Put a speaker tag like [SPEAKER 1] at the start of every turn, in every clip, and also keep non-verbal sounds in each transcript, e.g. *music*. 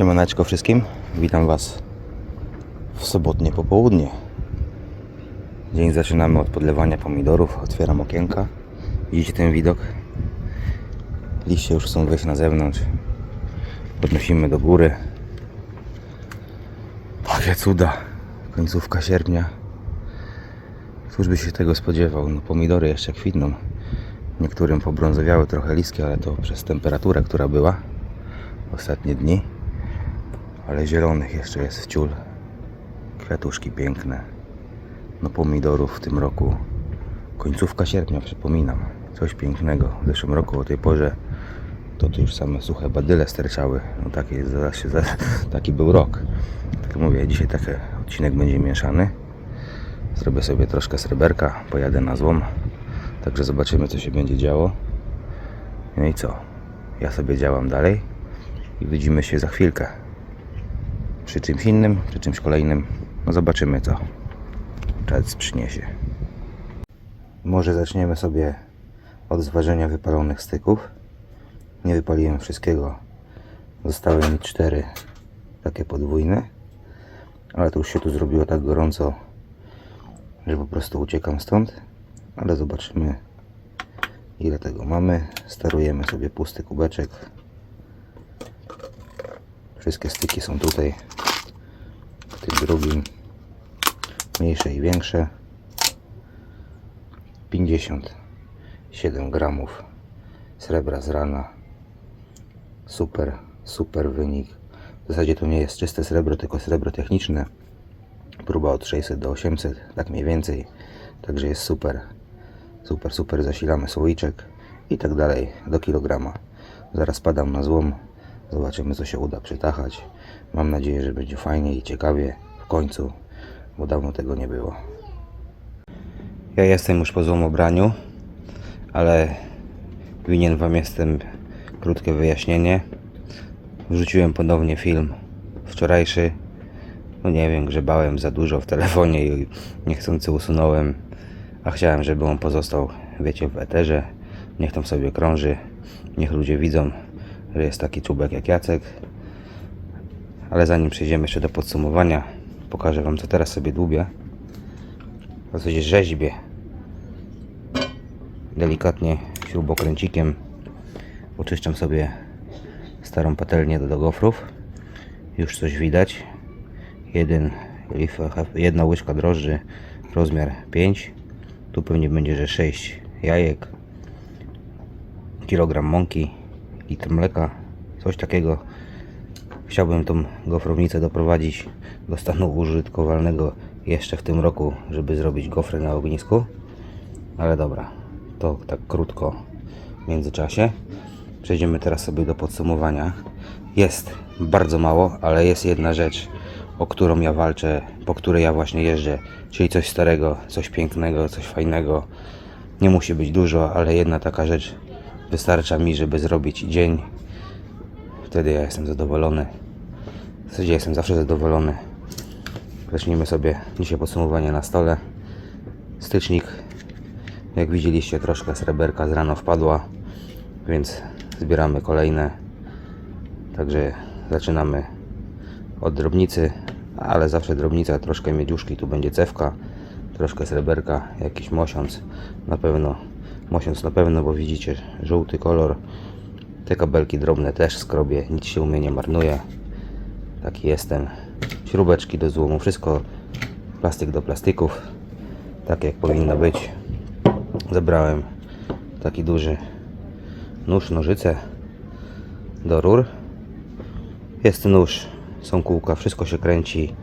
[SPEAKER 1] Siemaneczko wszystkim, witam Was w sobotnie popołudnie. Dzień zaczynamy od podlewania pomidorów, otwieram okienka. Widzicie ten widok? Liście już chcą wejść na zewnątrz. Podnosimy do góry. Takie cuda. Końcówka sierpnia. Któż by się tego spodziewał? No pomidory jeszcze kwitną. Niektórym pobrązowiały trochę listki, ale to przez temperaturę, która była ostatnie dni. Ale zielonych jeszcze jest ciul. Kwiatuszki piękne. No pomidorów w tym roku. Końcówka sierpnia, przypominam. Coś pięknego. W zeszłym roku o tej porze to tu już same suche badyle sterczały. No taki, się, *laughs* taki był rok. Tak mówię, dzisiaj taki odcinek będzie mieszany. Zrobię sobie troszkę sreberka, pojadę na złom. Także zobaczymy co się będzie działo. No i co? Ja sobie działam dalej i widzimy się za chwilkę. Przy czymś innym, przy czymś kolejnym. No zobaczymy co czas przyniesie. Może zaczniemy sobie od zważenia wypalonych styków. Nie wypaliłem wszystkiego. Zostały mi cztery takie podwójne. Ale to już się tu zrobiło tak gorąco, że po prostu uciekam stąd. Ale zobaczymy ile tego mamy. Sterujemy sobie pusty kubeczek. Wszystkie styki są tutaj tym drugim. Mniejsze i większe. 57 gramów srebra z rana. Super, super wynik. W zasadzie to nie jest czyste srebro, tylko srebro techniczne. Próba od 600 do 800, tak mniej więcej. Także jest super. Super, super. Zasilamy słoiczek i tak dalej do kilograma. Zaraz padam na złom. Zobaczymy, co się uda przytachać. Mam nadzieję, że będzie fajnie i ciekawie w końcu, bo dawno tego nie było. Ja jestem już po złomobraniu, ale winien Wam jestem krótkie wyjaśnienie. Wrzuciłem ponownie film wczorajszy. No nie wiem, grzebałem za dużo w telefonie i niechcący usunąłem. A chciałem, żeby on pozostał, wiecie, w eterze. Niech tam sobie krąży. Niech ludzie widzą, że jest taki czubek jak Jacek. Ale zanim przejdziemy jeszcze do podsumowania, pokażę Wam, co teraz sobie dłubię. W zasadzie rzeźbię. Delikatnie śrubokręcikiem oczyszczam sobie starą patelnię do, do gofrów. Już coś widać. Jeden, jedna łyżka drożdży, rozmiar 5. Tu pewnie będzie, że 6 jajek, kilogram mąki, litr mleka, coś takiego. Chciałbym tą gofrownicę doprowadzić do stanu użytkowalnego jeszcze w tym roku, żeby zrobić gofry na ognisku. Ale dobra, to tak krótko w międzyczasie. Przejdziemy teraz sobie do podsumowania. Jest bardzo mało, ale jest jedna rzecz, o którą ja walczę, po której ja właśnie jeżdżę, czyli coś starego, coś pięknego, coś fajnego. Nie musi być dużo, ale jedna taka rzecz wystarcza mi, żeby zrobić dzień. Wtedy ja jestem zadowolony. W zasadzie jestem zawsze zadowolony. Zacznijmy sobie dzisiaj podsumowanie na stole. Stycznik, jak widzieliście, troszkę sreberka z rano wpadła, więc zbieramy kolejne. Także zaczynamy od drobnicy, ale zawsze drobnica, troszkę miedziuszki, tu będzie cewka, troszkę sreberka, jakiś mosiąc, na pewno, mosiąc na pewno, bo widzicie żółty kolor. Te kabelki drobne też skrobię, nic się u mnie nie marnuje. Taki jestem. Śrubeczki do złomu, wszystko plastik do plastików, tak jak powinno być. Zebrałem taki duży nóż, nożyce do rur. Jest nóż, są kółka, wszystko się kręci.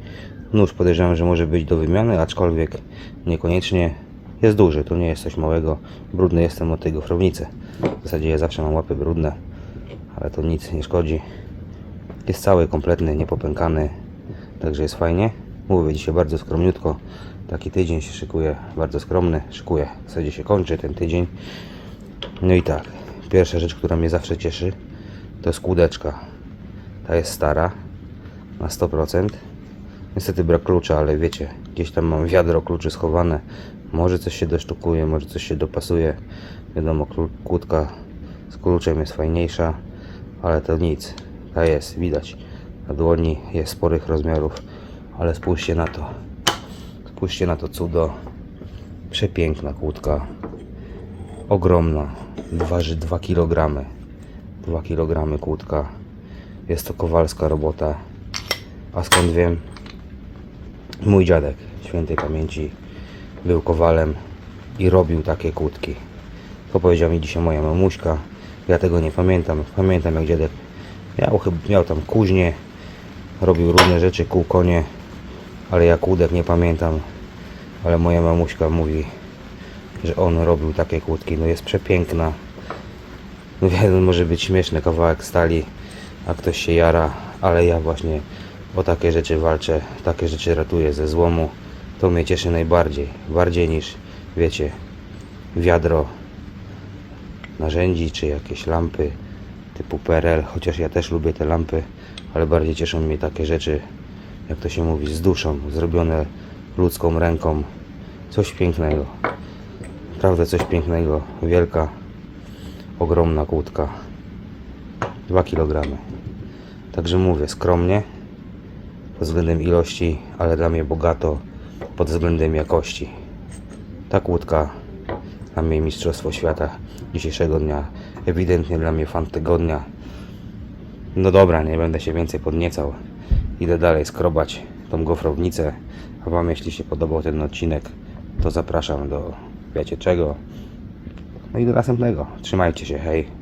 [SPEAKER 1] Nóż podejrzewam, że może być do wymiany, aczkolwiek niekoniecznie. Jest duży, to nie jest coś małego. Brudny jestem od tej gofrownicy. W zasadzie ja zawsze mam łapy brudne, ale to nic nie szkodzi. Jest cały, kompletny, niepopękany, także jest fajnie. Mówię dzisiaj bardzo skromniutko. Taki tydzień się szykuje, bardzo skromny. Szykuje, w zasadzie się kończy ten tydzień. No i tak, pierwsza rzecz, która mnie zawsze cieszy, to jest. Ta jest stara, na 100%. Niestety brak klucza, ale wiecie, gdzieś tam mam wiadro kluczy schowane. Może coś się dosztukuje, może coś się dopasuje. Wiadomo, kłódka z kluczem jest fajniejsza, ale to nic. Ta jest, widać. na dłoni, jest sporych rozmiarów, ale spójrzcie na to. Spójrzcie na to cudo. Przepiękna kłódka. Ogromna. Waży 2 kg. 2 kg kłódka. Jest to kowalska robota. A skąd wiem? Mój dziadek świętej pamięci był kowalem i robił takie kłódki. To powiedziała mi dzisiaj moja mamuśka. Ja tego nie pamiętam. Pamiętam jak dziadek miał, miał tam kuźnię, robił różne rzeczy, kół konie, ale ja kłódek nie pamiętam. Ale moja mamuśka mówi, że on robił takie kłódki. No jest przepiękna. No wiem, może być śmieszny kawałek stali, a ktoś się jara, ale ja właśnie o takie rzeczy walczę, takie rzeczy ratuję ze złomu. To mnie cieszy najbardziej, bardziej niż, wiecie, wiadro narzędzi, czy jakieś lampy typu PRL, chociaż ja też lubię te lampy, ale bardziej cieszą mnie takie rzeczy, jak to się mówi, z duszą, zrobione ludzką ręką. Coś pięknego. Naprawdę coś pięknego. Wielka, ogromna kłódka. 2 kg. Także mówię, skromnie pod względem ilości, ale dla mnie bogato pod względem jakości. Ta kłódka dla mnie mistrzostwo świata dzisiejszego dnia. Ewidentnie dla mnie fan tygodnia. No dobra, nie będę się więcej podniecał. Idę dalej skrobać tą gofrownicę. A Wam jeśli się podobał ten odcinek, to zapraszam do wiecie czego. No i do następnego. Trzymajcie się, hej.